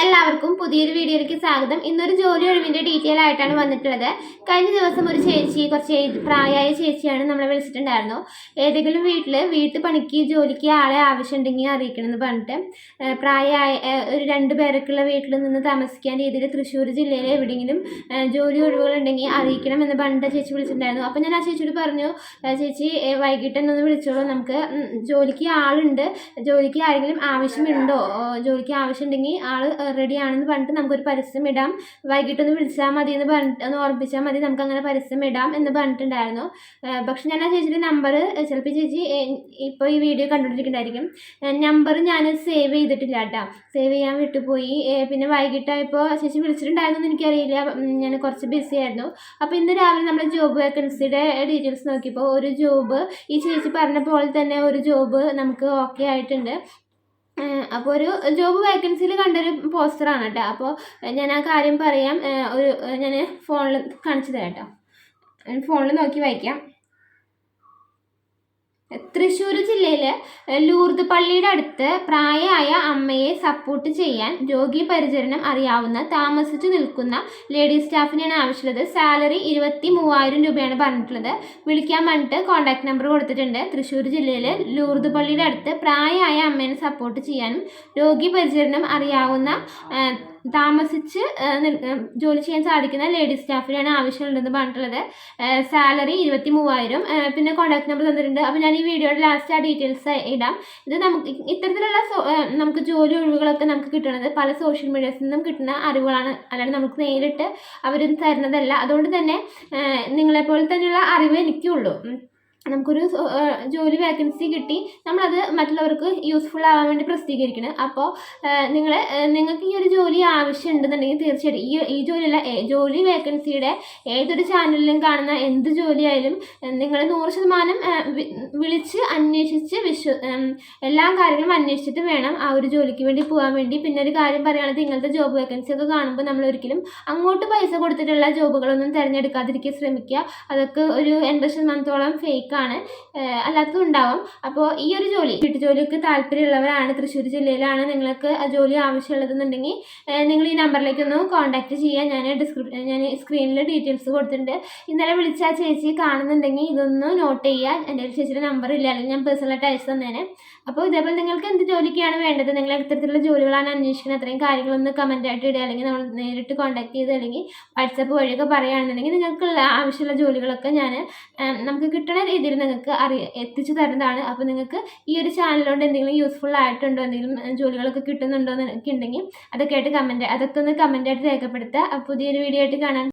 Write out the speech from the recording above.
And എല്ലാവർക്കും പുതിയൊരു വീഡിയോയിലേക്ക് സ്വാഗതം. ഇന്നൊരു ജോലി ഒഴിവിന്റെ ഡീറ്റെയിൽ ആയിട്ടാണ് വന്നിട്ടുള്ളത്. കഴിഞ്ഞ ദിവസം ഒരു ചേച്ചി കുറച്ച് പ്രായമായ ചേച്ചിയാണ് നമ്മളെ വിളിച്ചിട്ടുണ്ടായിരുന്നു. ഏതെങ്കിലും വീട്ടിൽ പണിക്ക് ജോലിക്ക് ആളെ ആവശ്യമുണ്ടെങ്കിൽ അറിയിക്കണം എന്ന് പറഞ്ഞിട്ട് പ്രായമായ ഒരു രണ്ട് പേരൊക്കെയുള്ള വീട്ടിൽ നിന്ന് താമസിക്കാൻ രീതിയിൽ തൃശ്ശൂർ ജില്ലയിലെ എവിടെയെങ്കിലും ജോലി ഒഴിവുകളുണ്ടെങ്കിൽ അറിയിക്കണം എന്ന് പറഞ്ഞിട്ട് ചേച്ചി വിളിച്ചിട്ടുണ്ടായിരുന്നു. അപ്പോൾ ഞാൻ ആ ചേച്ചിയോട് പറഞ്ഞു ചേച്ചി വൈകിട്ട് ഒന്ന് വിളിച്ചോളൂ. നമുക്ക് ജോലിക്ക് ആളുണ്ട്. ജോലിക്ക് ആരെങ്കിലും ആവശ്യമുണ്ടോ? ജോലിക്ക് ആവശ്യമുണ്ടെങ്കിൽ ആൾ റെഡി ആണെന്ന് പറഞ്ഞിട്ട് നമുക്കൊരു പരസ്യം ഇടാം. വൈകിട്ടൊന്ന് വിളിച്ചാൽ മതി എന്ന് പറഞ്ഞിട്ട് ഒന്ന് ഓർമ്മിച്ചാൽ മതി. നമുക്ക് അങ്ങനെ പരസ്യം ഇടാം എന്ന് പറഞ്ഞിട്ടുണ്ടായിരുന്നു. പക്ഷെ ഞാൻ ആ ചേച്ചിയുടെ നമ്പർ ചിലപ്പോൾ ചേച്ചി ഇപ്പോൾ ഈ വീഡിയോ കണ്ടുകൊണ്ടിരിക്കുന്നുണ്ടായിരിക്കും നമ്പർ ഞാൻ സേവ് ചെയ്തിട്ടില്ല കേട്ടോ. സേവ് ചെയ്യാൻ വിട്ടുപോയി. പിന്നെ വൈകിട്ടായപ്പോൾ ചേച്ചി വിളിച്ചിട്ടുണ്ടായിരുന്നു എന്ന് എനിക്കറിയില്ല ഞാൻ കുറച്ച് ബിസി ആയിരുന്നു. അപ്പോൾ ഇന്ന് രാവിലെ നമ്മൾ ജോബ് വേക്കൻസിയുടെ ഡീറ്റെയിൽസ് നോക്കിയപ്പോൾ ഒരു ജോബ് ഈ ചേച്ചി പറഞ്ഞ പോലെ തന്നെ ഒരു ജോബ് നമുക്ക് ഓക്കെ ആയിട്ടുണ്ട്. അപ്പോൾ ഒരു ജോബ് വേക്കൻസിയിൽ കണ്ടൊരു പോസ്റ്ററാണ് കേട്ടോ അപ്പോൾ ഞാൻ ആ കാര്യം പറയാം. ഒരു ഞാൻ ഫോണിൽ കാണിച്ചു തരാം കേട്ടോ ഫോണിൽ നോക്കി വായിക്കാം. തൃശ്ശൂർ ജില്ലയിലെ ലൂർദ് പള്ളിയുടെ അടുത്ത് പ്രായമായ അമ്മയെ സപ്പോർട്ട് ചെയ്യാൻ രോഗി പരിചരണം അറിയാവുന്ന താമസിച്ചു നിൽക്കുന്ന ലേഡി സ്റ്റാഫിനെയാണ് ആവശ്യമുള്ളത്. സാലറി ഇരുപത്തി മൂവായിരം രൂപയാണ് പറഞ്ഞിട്ടുള്ളത്. വിളിക്കാൻ പറഞ്ഞിട്ട് കോൺടാക്ട് നമ്പർ കൊടുത്തിട്ടുണ്ട്. തൃശ്ശൂർ ജില്ലയിലെ ലൂർദ് പള്ളിയുടെ അടുത്ത് പ്രായമായ അമ്മേനെ സപ്പോർട്ട് ചെയ്യാനും രോഗി പരിചരണം അറിയാവുന്ന താമസിച്ച് ജോലി ചെയ്യാൻ സാധിക്കുന്ന ലേഡീസ് സ്റ്റാഫിനാണ് ആവശ്യമുണ്ടെന്ന് പറഞ്ഞിട്ടുള്ളത്. സാലറി ഇരുപത്തി മൂവായിരം പിന്നെ കോൺടാക്ട് നമ്പർ തന്നിട്ടുണ്ട്. അപ്പോൾ ഞാൻ ഈ വീഡിയോയുടെ ലാസ്റ്റ് ആ ഡീറ്റെയിൽസ് ഇടാം. ഇത് നമുക്ക് ഇത്തരത്തിലുള്ള നമുക്ക് ജോലി ഒഴിവുകളൊക്കെ നമുക്ക് കിട്ടുന്നത് പല സോഷ്യൽ മീഡിയസിൽ നിന്നും കിട്ടുന്ന അറിവുകളാണ്. അല്ലാണ്ട് നമുക്ക് നേരിട്ട് അവർ തരുന്നതല്ല. അതുകൊണ്ട് തന്നെ നിങ്ങളെപ്പോലെ തന്നെയുള്ള അറിവ് എനിക്കുള്ളൂ. നമുക്കൊരു ജോലി വേക്കൻസി കിട്ടി. നമ്മളത് മറ്റുള്ളവർക്ക് യൂസ്ഫുൾ ആവാൻ വേണ്ടി പ്രസിദ്ധീകരിക്കണം. അപ്പോൾ നിങ്ങൾ നിങ്ങൾക്ക് ഈ ഒരു ജോലി ആവശ്യമുണ്ടെന്നുണ്ടെങ്കിൽ തീർച്ചയായിട്ടും ഈ ഈ ജോലിയല്ല ജോലി വേക്കൻസിയുടെ ഏതൊരു ചാനലിലും കാണുന്ന എന്ത് ജോലിയായാലും നിങ്ങൾ നൂറ് ശതമാനം വിളിച്ച് അന്വേഷിച്ച് വിശ്വ എല്ലാ കാര്യങ്ങളും അന്വേഷിച്ചിട്ട് വേണം ആ ഒരു ജോലിക്ക് വേണ്ടി പോകാൻ വേണ്ടി. പിന്നെ ഒരു കാര്യം പറയുകയാണെങ്കിൽ ഇങ്ങനത്തെ ജോബ് വേക്കൻസി ഒക്കെ കാണുമ്പോൾ നമ്മൾ ഒരിക്കലും അങ്ങോട്ട് പൈസ കൊടുത്തിട്ടുള്ള ജോബുകളൊന്നും തിരഞ്ഞെടുക്കാതിരിക്കാൻ ശ്രമിക്കുക. അതൊക്കെ ഒരു എൺപത് ശതമാനത്തോളം ഫേക്കാണ് അല്ലാത്തതും ഉണ്ടാവും. അപ്പോൾ ഈ ഒരു ജോലി വീട്ടുജോലിക്ക് താല്പര്യമുള്ളവരാണ് തൃശ്ശൂർ ജില്ലയിലാണ് നിങ്ങൾക്ക് ആ ജോലി ആവശ്യമുള്ളതെന്നുണ്ടെങ്കിൽ നിങ്ങൾ ഈ നമ്പറിലേക്ക് ഒന്ന് കോൺടാക്ട് ചെയ്യുക ഞാൻ ഡിസ്ക്രിപ്ഷൻ ഞാൻ സ്ക്രീനിൽ ഡീറ്റെയിൽസ് കൊടുത്തിട്ടുണ്ട്. ഇന്നലെ വിളിച്ച ചേച്ചി കാണുന്നുണ്ടെങ്കിൽ ഇതൊന്ന് നോട്ട് ചെയ്യുക. എന്റെ ചേച്ചിയുടെ നമ്പർ ഇല്ല അല്ലെങ്കിൽ ഞാൻ പേഴ്സണലായിട്ട് അയച്ചു തന്നേനെ. അപ്പോൾ ഇതേപോലെ നിങ്ങൾക്ക് എന്ത് ജോലിക്കാണ് വേണ്ടത്? നിങ്ങൾ എത്തരത്തിലുള്ള ജോലികളാണ് അന്വേഷിക്കുന്നത്. അത്രയും കാര്യങ്ങളൊന്ന് കമന്റ് ആയിട്ട് ഇടുക. അല്ലെങ്കിൽ നമ്മൾ നേരിട്ട് കോൺടാക്ട് ചെയ്ത് അല്ലെങ്കിൽ വാട്സപ്പ് വഴിയൊക്കെ പറയുകയാണെന്നുണ്ടെങ്കിൽ നിങ്ങൾക്കുള്ള ആവശ്യമുള്ള ജോലികളൊക്കെ ഞാൻ നമുക്ക് കിട്ടുന്ന രീതിയിൽ നിങ്ങൾക്ക് അറിയ എത്തിച്ചു തരുന്നതാണ്. അപ്പോൾ നിങ്ങൾക്ക് ഈ ഒരു ചാനലുകൊണ്ട് എന്തെങ്കിലും യൂസ്ഫുൾ ആയിട്ടുണ്ടോ? എന്തെങ്കിലും ജോലികളൊക്കെ കിട്ടുന്നുണ്ടോ എന്നൊക്കെ ഉണ്ടെങ്കിൽ അതൊക്കെ ആയിട്ട് കമന്റ് അതൊക്കെ ഒന്ന് കമന്റ് ആയിട്ട് രേഖപ്പെടുത്തുക. പുതിയൊരു വീഡിയോ ആയിട്ട് കാണാൻ